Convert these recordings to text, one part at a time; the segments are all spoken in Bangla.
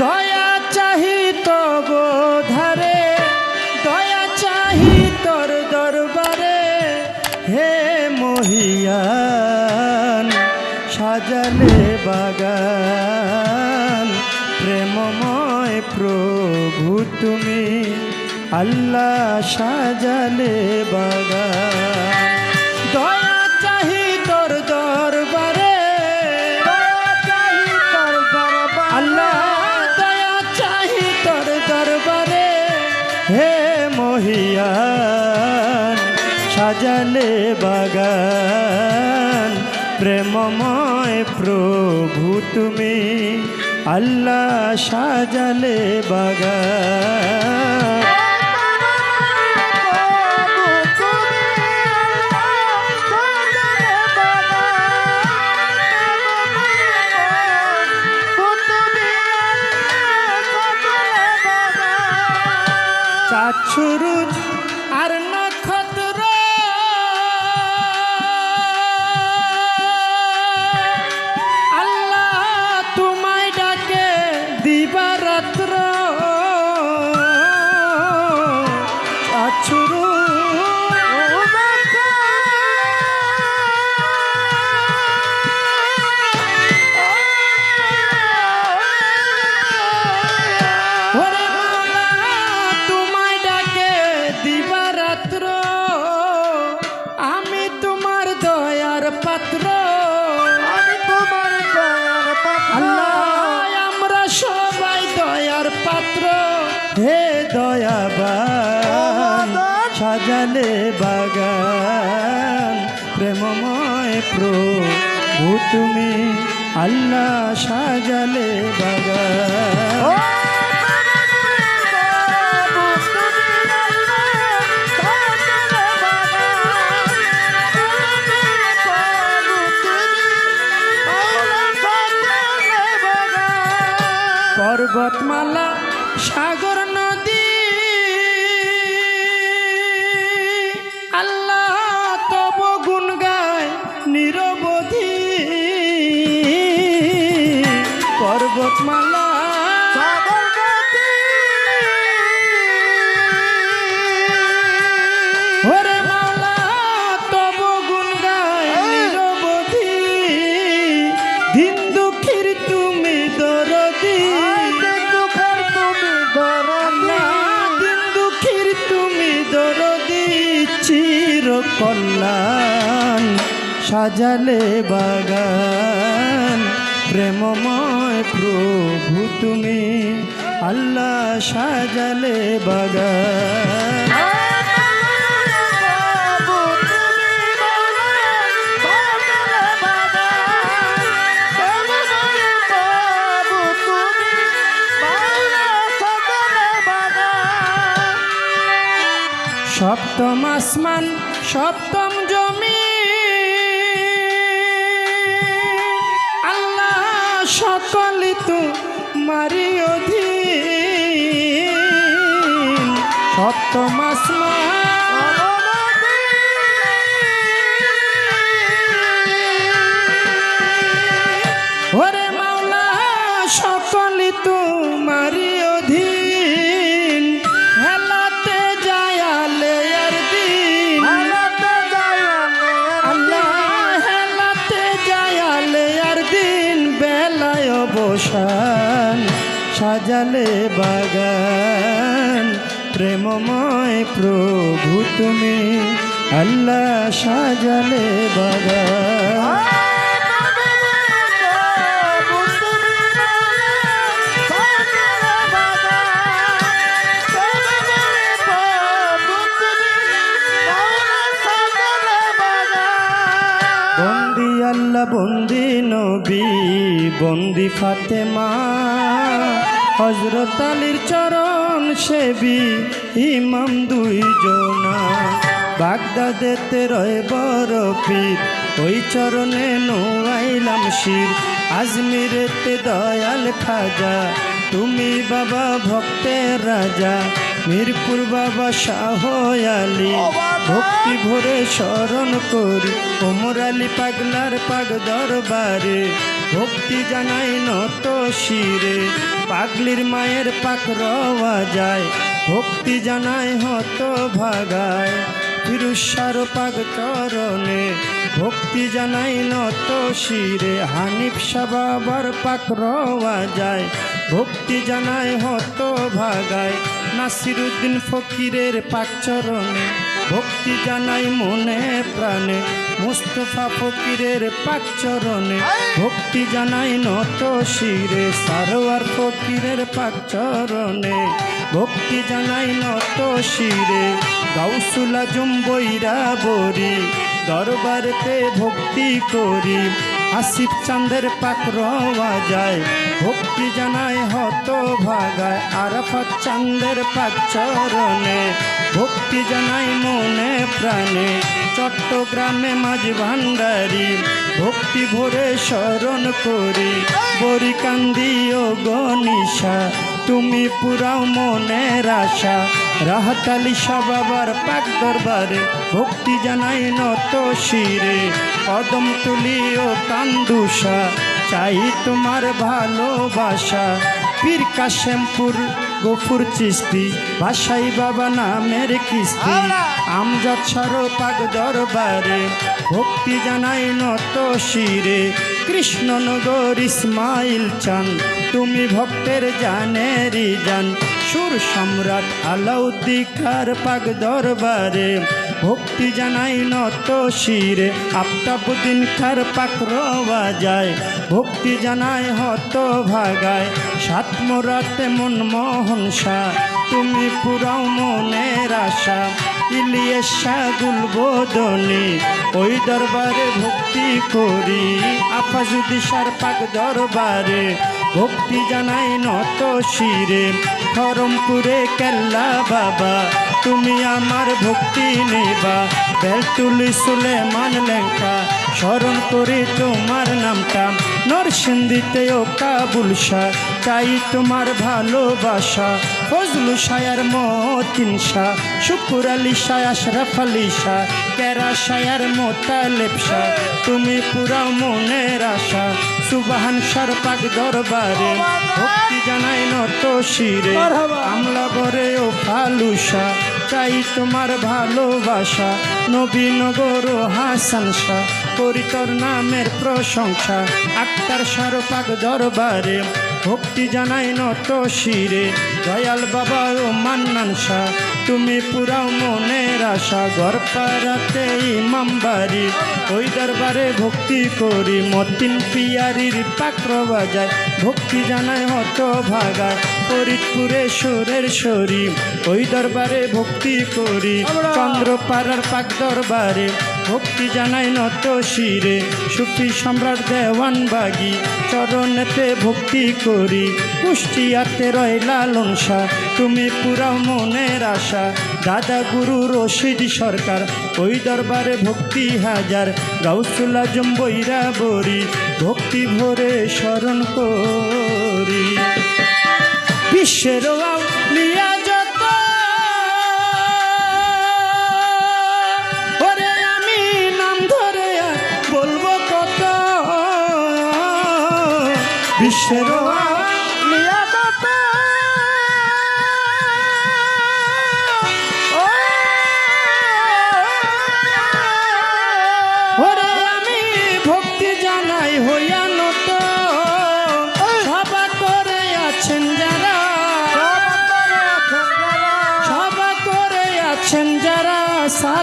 দয়া চাহি ধারে, দয়া চাহি দরবারে। হে সাজালে বাগান, প্রেমময় প্রভু তুমি, আল্লাহ সাজালে বাগান। সাজালে বাগান। প্রেমময় প্রভু তুমি আল্লাহ সাজালে বাগান। চাঁদ সাজালে বাগান। প্রেমময় প্রভু তুমি আল্লাহ সাজালে বাগান। পর্বতমালা সাগর নদী সাজালে বাগান। প্রেমময় প্রভু তুমি আল্লাহ সাজালে বাগান। সপ্তম আসমান সপ্তম জমি সকল তু মারি অধীন। সপ্তম ওরে মাওলা সকল সাজালে বাগান প্রেমময় প্রভু তুমি। আল্লাহ সাজালে বাগান। বন্দি নবী বন্দি ফাতেমা। হজরত আলীর চরণ সেবি ইমাম দুই জনা বাগদাদেতে রয় বড় পীর, ওই চরণে নোয়াইলাম শির। আজমিরেতে দয়াল খাজা, তুমি বাবা ভক্তের রাজা। মিরপুর বাবা শাহ আলী, ভক্তি ভরে স্মরণ করি। ওমর আলী পাগলার পাগ দরবারে ভক্তি জানাই নত শিরে, পাগলির মায়ের পাক রওয়া যায়। ভক্তি জানাই হত ভাগায় ফিরুষার পাগ চরণে। ভক্তি জানাই নত শিরে, হানিফ সাবাবার পাক রওয়া যায়। ভক্তি জানাই হত ভাগায়, নাসিরুদ্দিন ফকিরের পাক চরণে। ভক্তি জানাই মনে প্রাণে মুস্তফা ফকিরের পাক চরণে ভক্তি জানাই নত শিরে, সারোয়ার ফকিরের পাক চরণে ভক্তি জানাই নত শিরে। গাউসুলা জুম্বইরা বরি দরবারেতে ভক্তি করি, আসিফ চাঁদের পাক রওয়া যায়, ভক্তি জানায় হত ভাগায় আরাফাত চাঁদের পাক চরণে ভক্তি জানাই মনে প্রাণে। চট্টগ্রামে মাঝ ভান্ডারি, ভক্তি ভরে স্মরণ করি। বরি কান্দি ও গনিশা তুমি পুরাও মনের আশা। রাহাতালি বাবার পাক দরবারে, ভক্তি জানাই নত শিরে। কদম তুলি ও কান্দুষা চাই তোমার ভালোবাসা। পীর কাশেমপুর গফুর চিস্তি ভাষাই বাবা নামের কিস্তি। আমজাদ পাক দরবারে ভক্তি জানাই নত শিরে। কৃষ্ণনগর ইসমাইল চান তুমি ভক্তের জানেরি জান। সুর সম্রাট আলাউদ্দিকার পাক দরবারে ভক্তি জানাই নত শিরে আফতাবুদ্দিন খার পাক রওয়া যায় ভক্তি জানাই হত ভাগায় সাত মন মোহন শাহ। তুমি পুরাও মনের আশা ইলিয়াস বোদনি ওই দরবারে ভক্তি করি আফাজুদিশার পাক দরবারে। ভক্তি জানাই নত শিরে, ধরমপুরে কেল্লা বাবা, তুমি আমার ভক্তি নেবা। বেলতুলি সুলেমান লেঙ্কা স্মরণ করি তোমার নামটা। নরসিংদীতে ও কাবুল শাহ চাই তোমার ভালোবাসা। ফজলু শায়ার মতিন শাহ, শুকুর আলী শাহ, আশরাফ আলী শাহ, কেরা শায়ার মোতালেব শাহ, তুমি পুরা মনের আশা। সুবাহান সরপাক দরবারে ভক্তি জানাই নত শিরে। আমলা বরে ও ফালুসা চাই তোমার ভালোবাসা। নবীনগর ও হাসান শাহ করি তোর নামের প্রশংসা। আক্তার সরপাক দরবারে ভক্তি জানাই নত শিরে। দয়াল বাবা ও মান্নান শাহ তুমি পুরাও মনের আশা। ঘর পাড়াতে ইমাম বাড়ি, ওই দরবারে ভক্তি করি। মতিন পিয়ারির পাক্র বাজায়, ভক্তি জানাই হত ভাগায় ফরিদপুরে সুরের শরী ওই দরবারে ভক্তি করি। চন্দ্রপাড়ার পাক দরবারে ভক্তি জানাই নত শিরে। সুফি সম্রাট দেওয়ান বাগি চরণেতে ভক্তি করি। কুষ্টিয়াতে রয় লালন শাহ তুমি পুরা মনের আশা। দাদা গুরু রশিদ সরকার ওই দরবারে ভক্তি হাজার। গাউসুল আজম বৈরা বরি ভক্তি ভরে স্মরণ করি। বিশ্বের লিয়া যত। ওরে আমি নাম ধরে আর বলব কত। বিশ্বের লিয়া যত। ওরে আমি ভক্তি জানাই হইয়া নত। সভা করে আছেন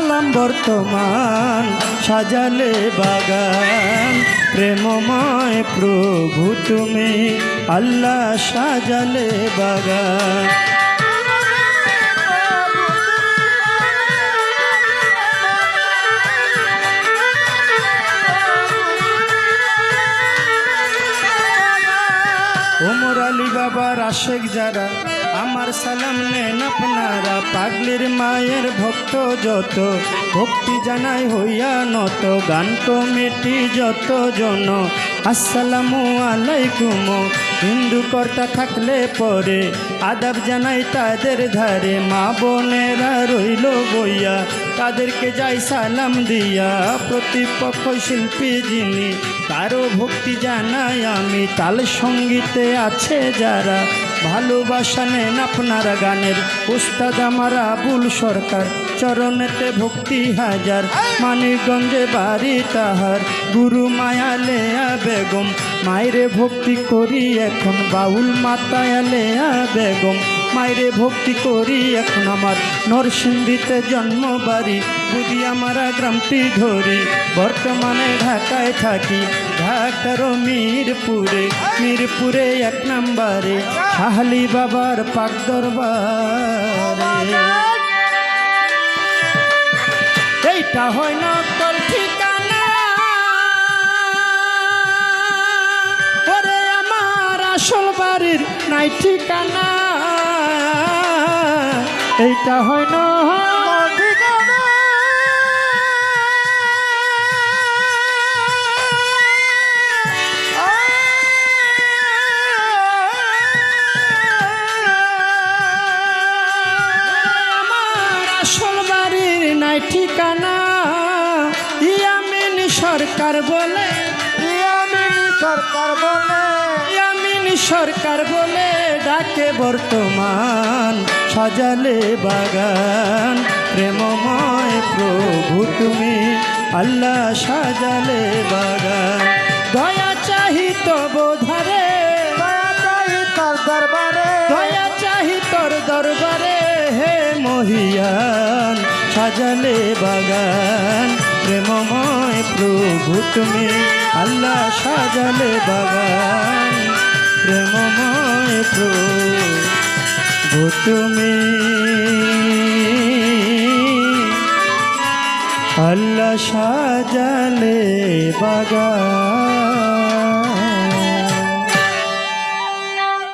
সালাম বর্তমান সাজালে বাগান। প্রেমময় প্রভু তুমি আল্লাহ সাজালে বাগান। আলী বাবার আশেক যারা, আমার সালাম নেন আপনারা। পাগলির মায়ের ভক্ত যত, ভক্তি জানাই হইয়া নত, গান কমিটি যত জন। আসসালামু আলাইকুম হিন্দু কর্তা থাকলে পরে আদাব জানাই তাদের ধারে। মা বোনেরা রইল বইয়া, তাদেরকে যাই সালাম দিয়া। প্রতিপক্ষ শিল্পী যিনি, তারও ভক্তি জানাই আমি। তাল সঙ্গীতে আছে যারা ভালোবাসা আপনার গানের উস্তাদ আমার আবুল সরকার। চরণেতে ভক্তি হাজার মানিকগঞ্জে বাড়ি তাহার। গুরু মায়া লেয়া বেগম মায়ের ভক্তি করি এখন। বাউল মাতায়া লেয়া বেগম মায়েরে ভক্তি করি, এখন আমার নরসিংদীতে জন্ম বাড়ি। আমারা গ্রামটি ধরি, বর্তমানে ঢাকায় থাকি। ঢাকার মিরপুরে মিরপুরে এক নাম্বারে, শাহালি বাবার পাক দরবারে। এইটা হয় না তোর ঠিকানা। আমার আসল বাড়ির নাই ঠিকানা। এইটা হয় না ঠিকানা। ইয়ামিন সরকার বলে ইয়ামিন সরকার বলে ইয়ামিন সরকার ডাকে বর্তমান সাজালে বাগান প্রেমময় প্রভু তুমি। আল্লাহ সাজালে বাগান। দয়া চাহি তব ধারে। তার দরবারে। দয়া চাহি তোর দরবারে। হে মহিয়ান সাজালে বাগান প্রেমময় প্রভু তুমি। আল্লাহ সাজালে বাগান। প্রেমময় প্রভু তুমি। আল্লাহ সাজালে বাগান।